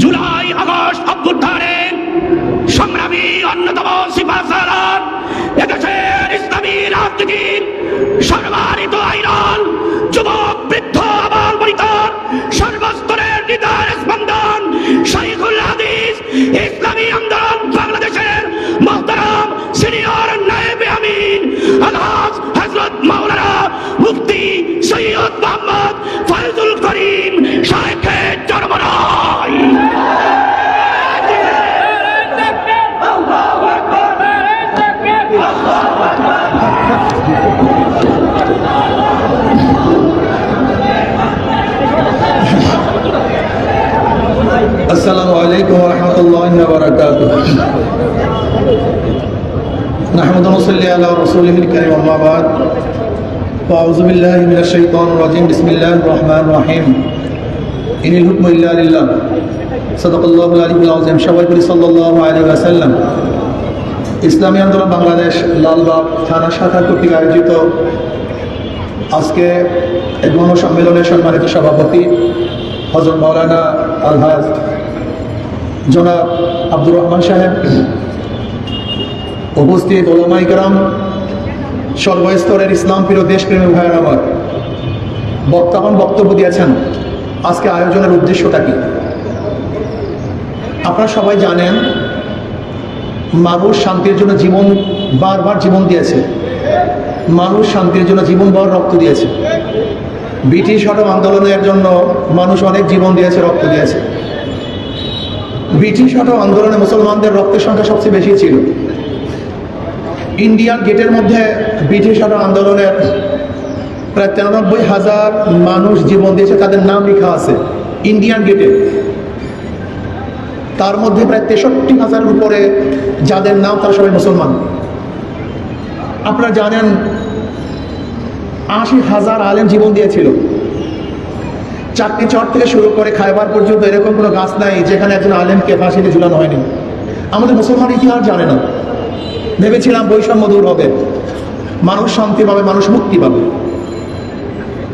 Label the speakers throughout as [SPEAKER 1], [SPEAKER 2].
[SPEAKER 1] July, August অভ্যুত্থানে সংগ্রামী অন্যতম সিপাহার এদেশের ইসলামী রাজনীতির সর্বাধিত আইরন, যুবক, বৃদ্ধ, আবাল বনিতার সর্বস্তরের হৃদয়ের স্পন্দন, শাইখুল হাদিস, ইসলামী আন্দোলন, বাংলাদেশের মোহতারাম সিনিয়র নায়েব আমিন, আলহাজ হযরত মাওলানা মুফতি সৈয়দ মোহাম্মদ
[SPEAKER 2] على رسوله الكريم أما بعد فأعوذ بالله من الشيطان الرجيم بسم الله الرحمن الرحيم إن الحكم إلا لله صدق الله العلي العظيم شوائب صلى الله عليه وسلم ইসলামী আন্দোলন বাংলাদেশ লালবাগ থানা শাখা কর্তৃক আয়োজিত আজকে এক গণসম্মেলনের সম্মানিত সভাপতি হজরত মৌলানা আলহাজ জনাব আব্দুর রহমান সাহেব উপস্থিত ওলামাইকরাম সর্বস্তরের ইসলাম প্রিয় দেশপ্রেমী ভাইয়ের আমার বক্তাগণ বক্তব্য দিয়েছেন, আজকে আয়োজনের উদ্দেশ্যটা কি? আপনারা সবাই জানেন, মানুষ শান্তির জন্য জীবন বারবার জীবন দিয়েছে। মানুষ শান্তির জন্য জীবন ভর রক্ত দিয়েছে। ব্রিটিশ হটম আন্দোলনের জন্য মানুষ অনেক জীবন দিয়েছে, রক্ত দিয়েছে। ব্রিটিশ হটম আন্দোলনে মুসলমানদের রক্তের সংখ্যা সবচেয়ে বেশি ছিল। ইন্ডিয়ান গেটের মধ্যে ব্রিটিশ আন্দোলনের প্রায় তিরানব্বই হাজার মানুষ জীবন দিয়েছে, তাদের নাম লেখা আছে, ইন্ডিয়ান গেটে। তার মধ্যে প্রায় তেষট্টি হাজারের উপরে যাদের নাম, তারা সবাই মুসলমান। আপনারা জানেন, আশি হাজার আলেম জীবন দিয়েছিল। চাকরি চট থেকে শুরু করে খাইবার পর্যন্ত এরকম কোনো গাছ নাই যেখানে একজন আলেমকে ফাঁসিতে ঝুলানো হয়নি। আমাদের মুসলমান ইতিহাস জানে না। ভেবেছিলাম বৈষম্য দূর হবে। মানুষ শান্তি পাবে, মানুষ মুক্তি পাবে।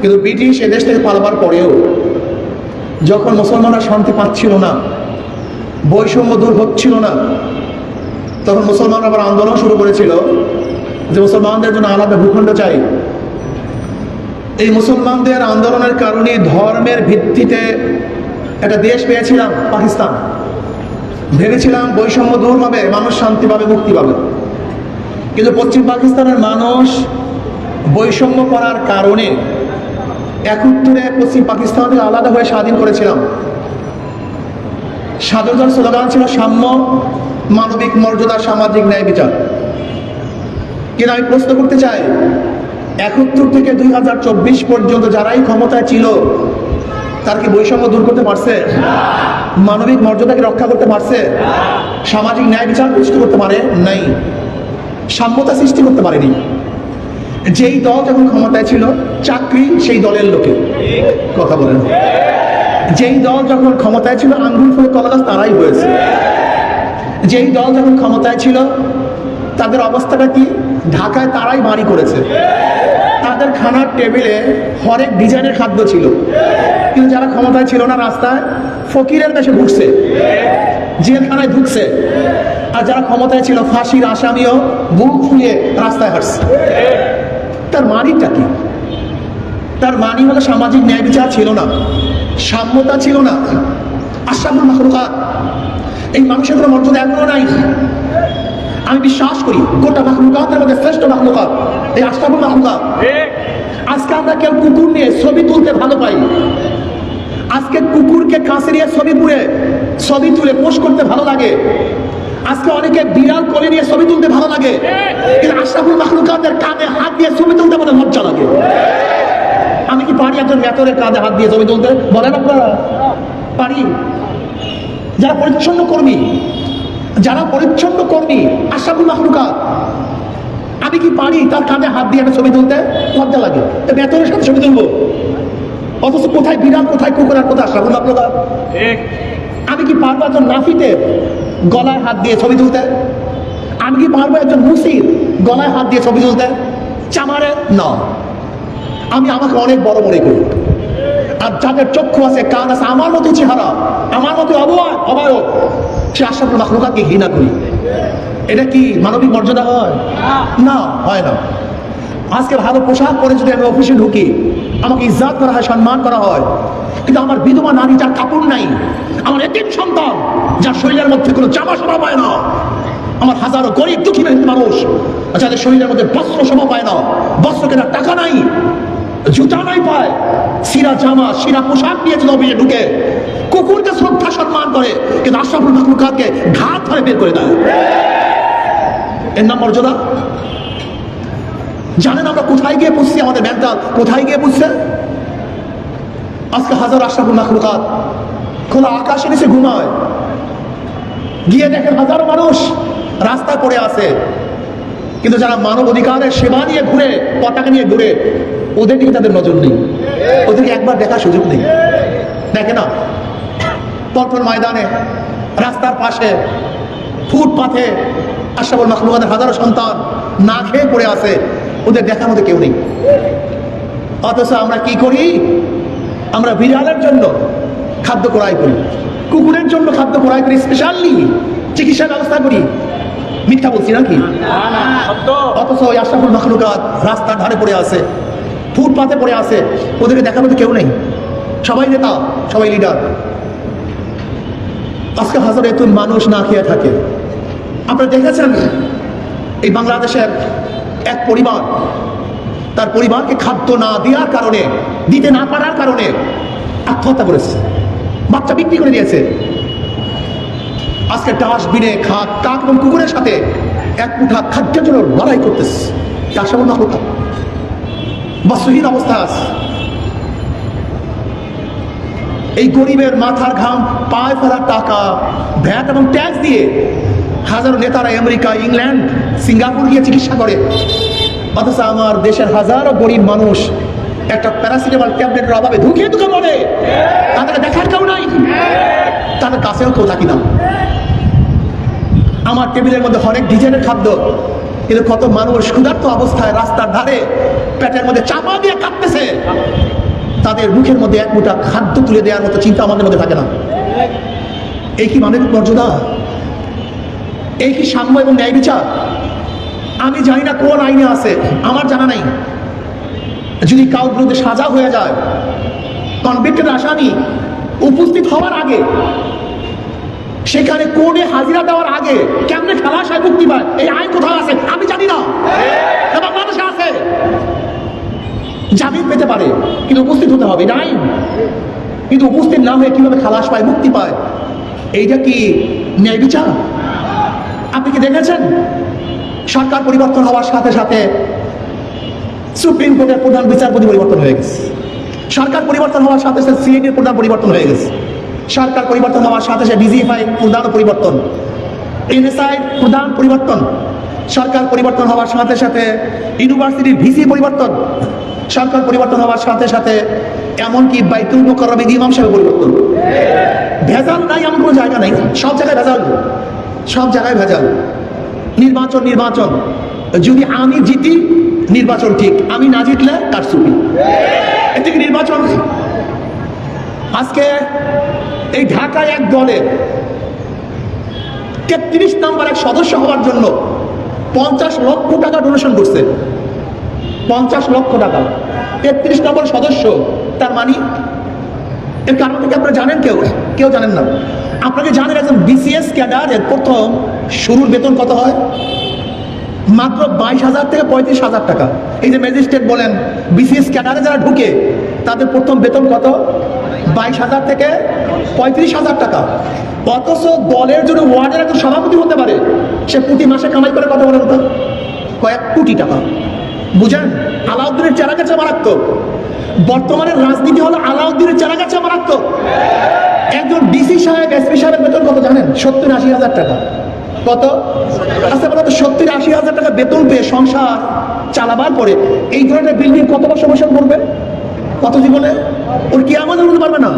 [SPEAKER 2] কিন্তু ব্রিটিশ এদেশ থেকে পালাবার পরেও যখন মুসলমানরা শান্তি পাচ্ছিল না, বৈষম্য দূর হচ্ছিল না, তখন মুসলমানরা আবার আন্দোলন শুরু করেছিল যে মুসলমানদের জন্য আলাদা ভূখণ্ড চাই। এই মুসলমানদের আন্দোলনের কারণে ধর্মের ভিত্তিতে একটা দেশ পেয়েছিলাম, পাকিস্তান। ভেবেছিলাম বৈষম্য দূর হবে, মানুষ শান্তি পাবে, মুক্তি পাবে। কিন্তু পশ্চিম পাকিস্তানের মানুষ বৈষম্য করার কারণে একত্তরে পশ্চিম পাকিস্তান থেকে আলাদা হয়ে স্বাধীন করেছিলাম। স্বাধীনতার স্লোগান ছিল সাম্য, মানবিক মর্যাদা, সামাজিক ন্যায় বিচার। কিন্তু আমি প্রশ্ন করতে চাই, একাত্তর থেকে দুই হাজার চব্বিশ পর্যন্ত যারাই ক্ষমতায় ছিল, তার কি বৈষম্য দূর করতে পারছে? মানবিক মর্যাদাকে রক্ষা করতে পারছে? সামাজিক ন্যায় বিচার প্রতিষ্ঠা করতে পারে? নাই। সাম্যতা সৃষ্টি করতে পারেনি। যেই দল যখন ক্ষমতায় ছিল, চাকরি সেই দলের লোকে কথা বলেন। যেই দল যখন ক্ষমতায় ছিল আঙ্গুল ফুলে কলাগাছ তারাই হয়েছে। যেই দল যখন ক্ষমতায় ছিল, তাদের অবস্থাটা কি? ঢাকায় তারাই বাড়ি করেছে। তাদের খানার টেবিলে হরেক ডিজাইনের খাদ্য ছিল। কিন্তু যারা ক্ষমতায় ছিল না রাস্তায়, ফকিরের কাছে ঢুকছে। জেলখানায় ঢুকছে। যারা ক্ষমতায় ছিল, ফাঁসির আসামিও বুক ফুলিয়ে রাস্তায় হাঁটছে। তার মানিটা কি? তার মানি হলো সামাজিক ন্যায় বিচার ছিল না, সাম্যতা ছিল না আশাবুল মাহরুকাত এই মানুষের কোনো মর্যাদা এখনও নাই। আমি বিশ্বাস করি, গোটা মাহরুকাতের মধ্যে শ্রেষ্ঠ মাহরুকাত এই আশরাফুল মাহরুকাত আজকে আমরা কেউ কুকুর নিয়ে ছবি তুলতে ভালো পাই। আজকে কুকুরকে কাছে নিয়ে ছবি পুড়ে, ছবি তুলে পোস্ট করতে ভালো লাগে। আজকে অনেকে বিড়াল কোলে নিয়ে ছবি তুলতে ভালো লাগে কিন্তু আশরাফুল মাহরুকাতের কাঁধে হাত দিয়ে ছবি তুলতে আমাদের লজ্জা লাগে। আমি কি পারি একজন মেতরের কাঁধে হাত দিয়ে ছবি তুলতে? বলেন আপনারা। পারি। যারা পরিচ্ছন্ন কর্মী যারা পরিচ্ছন্ন কর্মী আশাফুল মাহরুকাত আমি কি পারি তার কাঁধে হাত দিয়ে একটা ছবি তুলতে? লজ্জা লাগে। তো বেতনের সাথে ছবি তুলবো। অথচ কোথায় বিড়াল কোথায় কুকুর আর কোথায় আশরাফুল মাহরুকাত আমি কি পারব একজন নাফিতে গলায় হাত দিয়ে ছবি তুলতে। আমি কি পারব একজন মুসির গলায় হাত দিয়ে ছবি তুলতে? চামারে? না। আমি আমাকে অনেক বড় মনে করি। আর যাদের চক্ষু আছে, কান আছে, আমার মতো চেহারা, আমার মতো অবয়ব অবয়ব, সে আশরাফুল মাখলুকাতকে ঘৃণা করি। এটা কি মানবিক মর্যাদা হয়? না হয় না। আজকে ভালো পোশাক পরে যদি আমি অফিসে ঢুকি, আমাকে ইজ্জাত করা হয়, সম্মান করা হয় কিন্তু আমার বিধবা নারী যার কাপড় নাই, আমার এতিম সন্তান যার শরীরের মধ্যে কোনো জামা শোভা পায় না, আমার হাজারো গরিব দুঃখী মেহনত মানুষ যাদের শরীরের মধ্যে বস্ত্র শোভা পায় না, বস্ত্র কেনার টাকা নাই, জুতা নাই পায়, সিরা জামা, সিরা পোশাক নিয়ে যদি ঢুকে, কুকুরকে শ্রদ্ধা সম্মান করে, কিন্তু আশরাফুল মাকলুকাতকে ঘাত ধরে বের করে দেয়। এর নাম মর্যাদা? জানেন আমরা কোথায় গিয়ে পুষছি? আমাদের মেন্টাল কোথায় গিয়ে পুষছে? আজকে হাজার আশরাফুল মাখলুকাত। খোলা আকাশে নিচে ঘুমায়। গিয়ে দেখেন হাজারো মানুষ রাস্তায় পড়ে আছে। কিন্তু যারা মানব অধিকারের সেবা নিয়ে ঘুরে, পতাকা নিয়ে ঘুরে, ওদের দিকে তাদের নজর নেই। ওদেরকে একবার দেখার সুযোগ নেই। দেখে না? পল্টন ময়দানে, রাস্তার পাশে, ফুটপাথে আশরাফুল মাখলুকাতের হাজারো সন্তান না খেয়ে পড়ে আছে। ওদের দেখার মতো কেউ নেই। অথচ আমরা কি করি? আমরা বিড়ালের জন্য খাদ্য ক্রয় করি, কুকুরের জন্য খাদ্য ক্রয় করি স্পেশালি চিকিৎসা ব্যবস্থা করি। মিথ্যা বলছি নাকি? অথচ ওই আশরাফুল মাখলুকাত রাস্তার ধারে পড়ে আছে, ফুটপাতে পড়ে আছে, ওদেরকে দেখার মতো কেউ নেই। সবাই নেতা, সবাই লিডার আজকে হাজার এত মানুষ না খেয়ে থাকে। আপনারা দেখেছেন এই বাংলাদেশের এক পরিবার, তার পরিবারকে খাদ্য না দেওয়ার কারণে দিতে না পারার কারণে আত্মহত্যা করেছে। বাচ্চা বিক্রি করে দিয়েছে। আজকে ডাস্টবিনে খাক কাক এবং কুকুরের সাথে এক মুঠা খাদ্যের জন্য লড়াই করতেছে। চাষাবল না হোক বস্ত্রহীন অবস্থা আছে এই গরিবের মাথার ঘাম, পায়ে ফেলার টাকা, ভ্যাট এবং ট্যাক্স দিয়ে হাজারো নেতারা আমেরিকা, ইংল্যান্ড, সিঙ্গাপুর গিয়ে চিকিৎসা করে। অথচ আমার দেশের হাজারো গরিব মানুষ একটা প্যারাসিটামল ট্যাবলেটের অভাবে ধুকে ধুকে মরে। তাদের দেখার কেউ নাই। তাদের কাছেও কেউ থাকি না আমার টেবিলের মধ্যে অনেক ডিজাইনের খাদ্য। কিন্তু কত মানুষ ক্ষুধার্ত অবস্থায় রাস্তার ধারে পেটের মধ্যে চাপা দিয়ে কাঁপতেছে তাদের মুখের মধ্যে এক মুঠা খাদ্য তুলে দেওয়ার মতো চিন্তা আমাদের মধ্যে থাকে না। এই কি মানবিক মর্যাদা? এই কি সাম্য এবং ন্যায় বিচার? আমি জানি না কোন আইনে আছে। আমার জানা নাই। যদি কাউর বিরুদ্ধে সাজা হয়ে যায়, কনভিক্টেড আসামি উপস্থিত হওয়ার আগে, সেখানে কোর্টে হাজিরা দেওয়ার আগে কেমনে খালাস হয় মুক্তি পায়? এই আইন কোথাও আছে? আমি জানি না। বাংলাদেশে আছে। জামিন পেতে পারে, কিন্তু উপস্থিত হতে হবে। এটা আইন। কিন্তু উপস্থিত না হয়ে কীভাবে খালাস পায়, মুক্তি পায়? এইটা কি ন্যায় বিচার? আপনি কি দেখেছেন? সরকার পরিবর্তন হওয়ার সাথে সাথে সুপ্রিম কোর্টের প্রধান বিচারপতি পরিবর্তন হয়ে গেছে। সরকার পরিবর্তন হওয়ার সাথে সাথে সিআইডির প্রধান পরিবর্তন হয়ে গেছে। সরকার পরিবর্তন হওয়ার সাথে সাথে ডিজিএফআই প্রধান পরিবর্তন। এনএসআই প্রধান পরিবর্তন। সরকার পরিবর্তন হওয়ার সাথে সাথে ইউনিভার্সিটির ভিসি পরিবর্তন। সরকার পরিবর্তন হওয়ার সাথে সাথে এমনকি বাইতুল মোকরমে ইমাম সাহেব পরিবর্তন। ভেজাল নাই, এমন কোনো জায়গা নাই। সব জায়গায় ভেজাল। সব জায়গায় ভেজাল। নির্বাচন নির্বাচন। যদি আমি জিতি নির্বাচন ঠিক আমি না জিতলে তার সুপি এর থেকে নির্বাচন? আজকে এই ঢাকায় এক দলে তেত্রিশ নাম্বার এক সদস্য হওয়ার জন্য পঞ্চাশ লক্ষ টাকা ডোনেশন করছে। পঞ্চাশ লক্ষ টাকা। তেত্রিশ নম্বর সদস্য তার মানে? এর কারণ থেকে আপনারা জানেন কেউ? কেউ জানেন না। আপনাকে জানেন একজন বিসিএস ক্যাডারের প্রথম শুরুর বেতন কত হয়? মাত্র বাইশ হাজার থেকে পঁয়ত্রিশ হাজার টাকা। এই যে ম্যাজিস্ট্রেট বলেন বিসিএস ক্যাডারে যারা ঢুকে, তাদের প্রথম বেতন কত? বাইশ হাজার থেকে পঁয়ত্রিশ হাজার টাকা। অথচ দলের জন্য ওয়ার্ডের একজন সভাপতি হতে পারে, সে প্রতি মাসে কামাই করে কত বলেন তো কয়েক কোটি টাকা। বুঝেন? আলাউদ্দিনের চেরা গাছে মারাত্মক। বর্তমানে রাজনীতি হলো আলাউদ্দিনের চেরা গাছে মারাত্মক। একজন ডিসি সাহেব, এসপি সাহেবের বেতন কত জানেন? সত্তর আশি হাজার টাকা। কত? আচ্ছা বলো তো, সত্তর আশি হাজার টাকা বেতন পেয়ে সংসার চালাবার পরে এই ধরনের বিল্ডিং কত বছর বছর করবে কত জীবনে? ওর কি আমাদের বলতে পারবে না?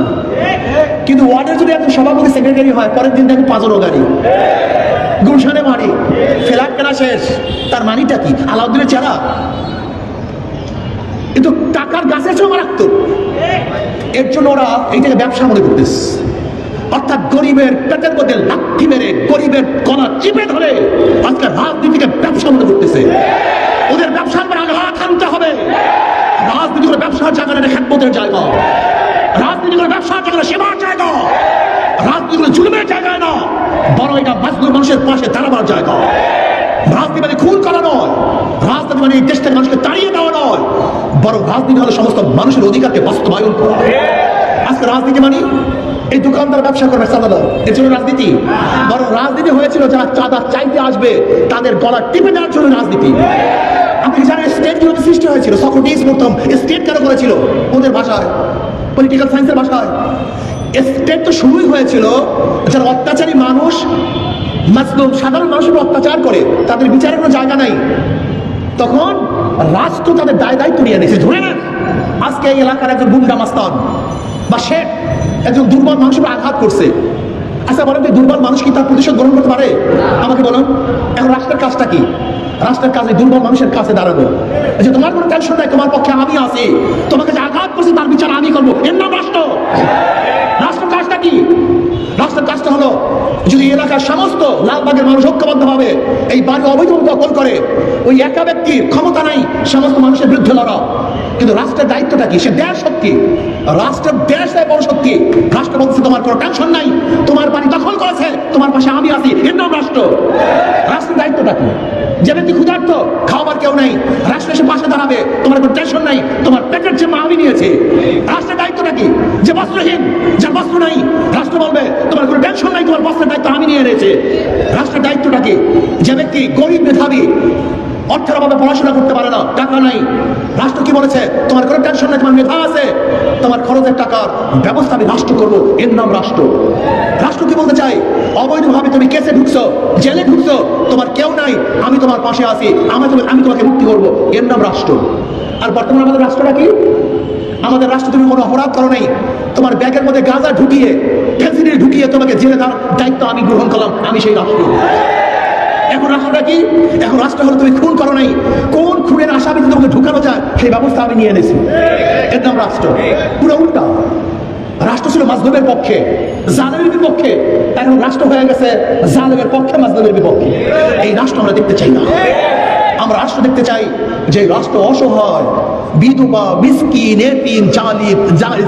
[SPEAKER 2] কিন্তু ওয়ার্ডের যদি একজন সভাপতি সেক্রেটারি হয়, পরের দিন দেখো পাঁচরো গাড়ি। গুলশানে বাড়ি ফ্ল্যাট কেনা শেষ। তার মানিটা কি? আলাউদ্দিনের চেহারা? কিন্তু টাকার গাছের চেয়ে মারাত্মক। এর জন্য ওরা এইটাকে ব্যবসা মনে করতেছে। অর্থাৎ গরিবের পেটের মধ্যে লাঠি মেরে গরিবের গলা চিপে ধরে আজকে রাজনীতিকে ব্যবসা মনে করতেছে ওদের ব্যবসার পর আঘাত আনতে হবে। রাজনীতি করে ব্যবসার জায়গা না খেদমতের জায়গা। রাজনীতি করে ব্যবসার জায়গা সেবার জায়গা। রাজনীতি করে জুলুমের জায়গায় না বড় এটা মাজলুম মানুষের পাশে দাঁড়াবার জায়গা। রাজনীতি মানে খুন করা নয় রাজনীতি মানে দেশ থেকে মানুষকে তাড়িয়ে দেওয়া নয় বড় রাজনীতি হলো সমস্ত মানুষের অধিকারকে বাস্তবায়ন করা। আজকে রাজনীতি মানে এই দোকানদার ব্যবসা করবে চাঁদাদার এর জন্য রাজনীতি। বরং রাজনীতি হয়েছিল যারা চাঁদা চাইতে আসবে, তাদের গলা টিপে দেওয়ার জন্য রাজনীতি। আপনি জানেন স্টেট কীভাবে সৃষ্টি হয়েছিল? সক্রেটিস প্রথম স্টেট কেন করেছিল? ওদের ভাষায়। পলিটিক্যাল সায়েন্সের ভাষায়। স্টেট তো শুরুই হয়েছিল, যারা অত্যাচারী মানুষ, মাসলুম সাধারণ মানুষের অত্যাচার করে, তাদের বিচারের কোনো জায়গা নাই। তখন রাষ্ট্র তাদের দায় দায়িত্ব নিয়ে নিয়েছে। ধরে নেন, আজকে এই এলাকার একজন গুন্ডা মাস্তান। বা সে একজন দুর্বল মানুষের আঘাত করছে। আচ্ছা বলেন দুর্বল মানুষ কি তার প্রতিশোধ গ্রহণ করতে পারে? আমাকে বলুন, এখন রাষ্ট্রের কাজটা কি? রাষ্ট্রের কাজ দুর্বল মানুষের কাছে যে তোমার কোনো টেনশন নাই, তোমার পক্ষে আমি আছি। তোমাকে যে আঘাত করছে তার বিচার আমি করব। এর নাম রাষ্ট্র। কাজটা কি? রাষ্ট্রের কাজটা হলো, যদি এলাকার সমস্ত লালবাগের মানুষ ঐক্যবদ্ধ ভাবে এই বাড়ি অবৈধভাবে দখল করে, ওই একা ব্যক্তির ক্ষমতা নাই, সমস্ত মানুষের বিরুদ্ধে লড়া কিন্তু রাষ্ট্রের দায়িত্বটা কি? সে দেশ শক্তি রাষ্ট্রের রাষ্ট্র বলছে, তোমার কোনো টেনশন নাই, তোমার বাড়ি দখল করেছে, তোমার পাশে আমি আছি এর নাম রাষ্ট্র রাষ্ট্রের দায়িত্বটা কি যে ব্যক্তি ক্ষুধার্ত, খাওয়াবার কেউ নেই, রাষ্ট্র এসে পাশে দাঁড়াবে, তোমার কোনো টেনশন নাই, তোমার পেটের যে আমি নিয়েছে, রাষ্ট্রের দায়িত্বটা কি? যে বস্ত্রহীন, যার বস্ত্র নাই, রাষ্ট্র বলবে, তোমার কোনো টেনশন নাই, তোমার বস্ত্রের দায়িত্ব আমি নিয়ে এনেছে। রাষ্ট্রের দায়িত্বটা কি? যে ব্যক্তি গরিব মেধাবী, অর্থের অভাবে পড়াশোনা করতে পারে না, টাকা নাই, রাষ্ট্র কি বলেছে? তোমার কোনো টেনশন নাই, তোমার মেধা আছে তোমার খরচের টাকার ব্যবস্থা আমি রাষ্ট্র করব। এর নাম রাষ্ট্র। রাষ্ট্র কি বলতে চাই অবৈধভাবে তুমি কেসে ঢুকছো, জেলে ঢুকছো, তোমার কেউ নাই, আমি তোমার পাশে আছি আমি তোমাকে আমি তোমাকে মুক্তি করব। এর নাম রাষ্ট্র। আর বর্তমানে আমাদের রাষ্ট্রটা কি? আমাদের রাষ্ট্র তুমি কোনো অপরাধ করো নাই। তোমার ব্যাগের মধ্যে গাঁজা ঢুকিয়ে, ফেন্সিডিল ঢুকিয়ে তোমাকে জেলে দেওয়ার দায়িত্ব আমি গ্রহণ করলাম, আমি সেই রাষ্ট্র। এখন রাষ্ট্রটা কি? এখন রাষ্ট্র হলো তুমি খুন করো নাই। কোন খুনের আসামিতে তোমাকে ঢুকানো যায়? সেই ব্যবস্থা আমি নিয়ে এনেছি। এর নাম রাষ্ট্র। পুরো উল্টা। রাষ্ট্র ছিল মাজলুমের পক্ষে, জালেমের বিপক্ষে। এখন রাষ্ট্র হয়ে গেছে জালেমের পক্ষে, মাজলুমের বিপক্ষে। এই রাষ্ট্র আমরা দেখতে চাই না। আমরা রাষ্ট্র দেখতে চাই যে রাষ্ট্র অসহায়, বিধবা, মিসকিন, এতিম, চালিত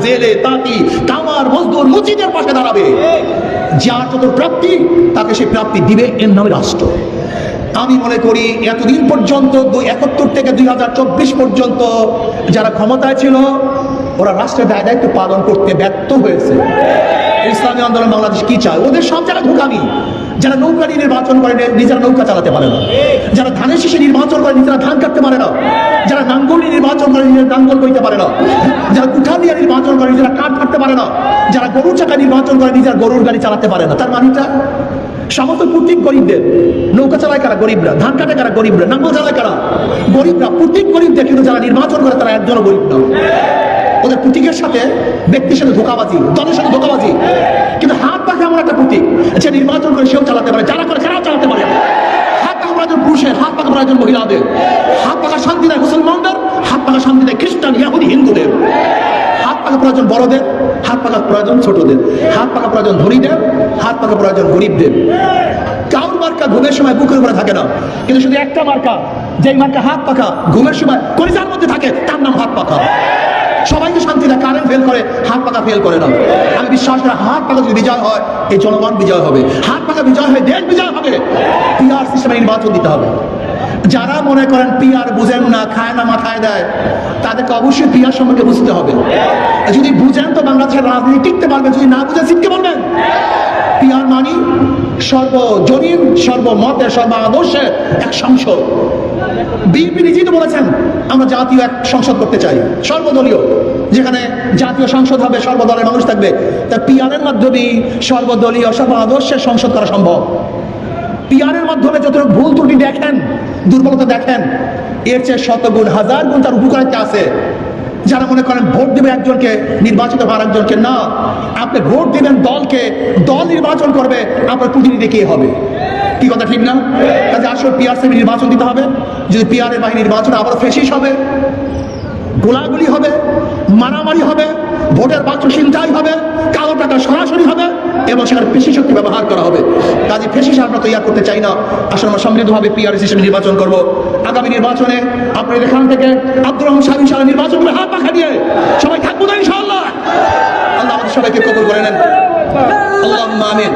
[SPEAKER 2] জেলে, তাঁতি, কামার, মজদুর মুচিদের পাশে দাঁড়াবে। যার যত প্রাপ্তি, তাকে সে প্রাপ্তি দিবে এর নামে রাষ্ট্র। আমি মনে করি এতদিন পর্যন্ত দুই একাত্তর থেকে দুই হাজার চব্বিশ পর্যন্ত যারা ক্ষমতায় ছিল, ওরা রাষ্ট্রের দায় দায়িত্ব পালন করতে ব্যর্থ হয়েছে। ইসলামী আন্দোলন বাংলাদেশ কি চায়? ওদের সব জায়গায় ঢুকামি যারা নৌকা নিয়ে নির্বাচন করে নিজেরা নৌকা চালাতে পারে না। যারা ধানের শীষে নির্বাচন করে, নিজেরা ধান কাটতে পারে না। যারা নাঙ্গল নিয়ে নির্বাচন করে, নিজেরা নাঙ্গল বইতে পারে না। যারা কুঠা নিয়ে নির্বাচন করে, নিজেরা কাঠ কাটতে পারে না। যারা গরুর চাকা নির্বাচন করে, নিজেরা গরুর গাড়ি চালাতে পারে না। তার মানিটা সমস্ত প্রতীক গরিবদের, নৌকা চালায় কারা? গরিবরা। ধান কাটে কারা? গরিবরা। নাঙ্গল চালায় কারা? গরিবরা। প্রতীক গরিবদের, কিন্তু যারা নির্বাচন করে, তারা একজনও গরিব না। ওদের প্রতীকের সাথে ব্যক্তির সাথে ধোকাবাজি দলের সাথে ধোকাবাজি কিন্তু হাত পাখা এমন একটা প্রতীক যে নির্বাচন করে সেও চালাতে পারে যারা করে তারাও চালাতে পারে হাত পাখা প্রয়োজন পুরুষের হাত পাখা প্রয়োজন মহিলাদের হাত পাখা শান্তি দেয় মুসলমানদের হাত পাখা শান্তি দেয় খ্রিস্টান ইয়াহুদি হিন্দুদের হাত পাখা প্রয়োজন বড়দের হাত পাখা প্রয়োজন ছোটদের হাত পাখা প্রয়োজন ধনীদের হাত পাখা প্রয়োজন গরিবদের কাউর মার্কা ঘুমের সময় বুকের উপরে থাকে না কিন্তু শুধু একটা মার্কা যেই মার্কা হাত পাখা ঘুমের সময় কলিজার মধ্যে থাকে তার নাম হাত পাখা সবাইকে শান্তি দেয়। কারেন্ট ফেল করে, হাত পাকা ফেল করে না আমি বিশ্বাস করি, হাত পাকা যদি বিজয় হয়, এই জনগণ বিজয় হবে। হাত পাকা বিজয় হয় দেশ বিজয় হবে। পিআর সিস্টেমে নির্বাচন দিতে হবে। যারা মনে করেন পিআর বুঝেন না, খায় না, মাথায় দেয়, তাদেরকে অবশ্যই পিআর সম্পর্কে বুঝতে হবে। যদি বুঝেন তো বাংলাদেশের রাজনীতি টিকতে পারবে, যদি না বুঝেন শিখতে বলবেন পিআর মানি সর্বজনীন, সর্বমতের সর্ব আদর্শে এক সংসদ। বিএনপি নিজেই তো বলেছেন, আমরা জাতীয় এক সংসদ করতে চাই। সর্বদলীয়, যেখানে জাতীয় সংসদ হবে, সর্বদলের মানুষ থাকবে। তা পিআরের মাধ্যমে সর্বদলীয় সর্ব আদর্শের সংসদ করা সম্ভব? পিআরের মাধ্যমে যতটুকু ভুল ত্রুটি দেখেন, দুর্বলতা দেখেন, এর চেয়ে শতগুণ, হাজার গুণ তার উপকারিতা আছে। যারা মনে করেন ভোট দেবে একজনকে, নির্বাচিত হওয়ার একজনকে না, আপনি ভোট দিবেন দলকে, দল নির্বাচন করবে, আপনার প্রতিনিধি কে হবে? কি কথা, ঠিক না? কাজে আসল পিআর সেমি নির্বাচন দিতে হবে। যদি পিআর এর বাহিনী নির্বাচন আবারও ফেসিস হবে, গোলাগুলি হবে, মারামারি হবে, ভোটের বাক্স চিন্তাই হবে, কালো টাকা সরাসরি হবে, এবং সেখানে পেশি শক্তি ব্যবহার করা হবে। কাজে পেশি আমরা তৈরি করতে চাই না। আসলে আমরা সমৃদ্ধভাবে পিআরএস হিসেবে নির্বাচন করব। আগামী নির্বাচনে আপনাদের এখান থেকে আব্দুর রহমান সাহেব ইনশাআল্লাহ নির্বাচন করে হাত পাখা দিয়ে সবাই থাকব তো ইনশাআল্লাহ। আল্লাহ আমাদের সবাইকে কবুল করে নেন। আল্লাহ আমিন।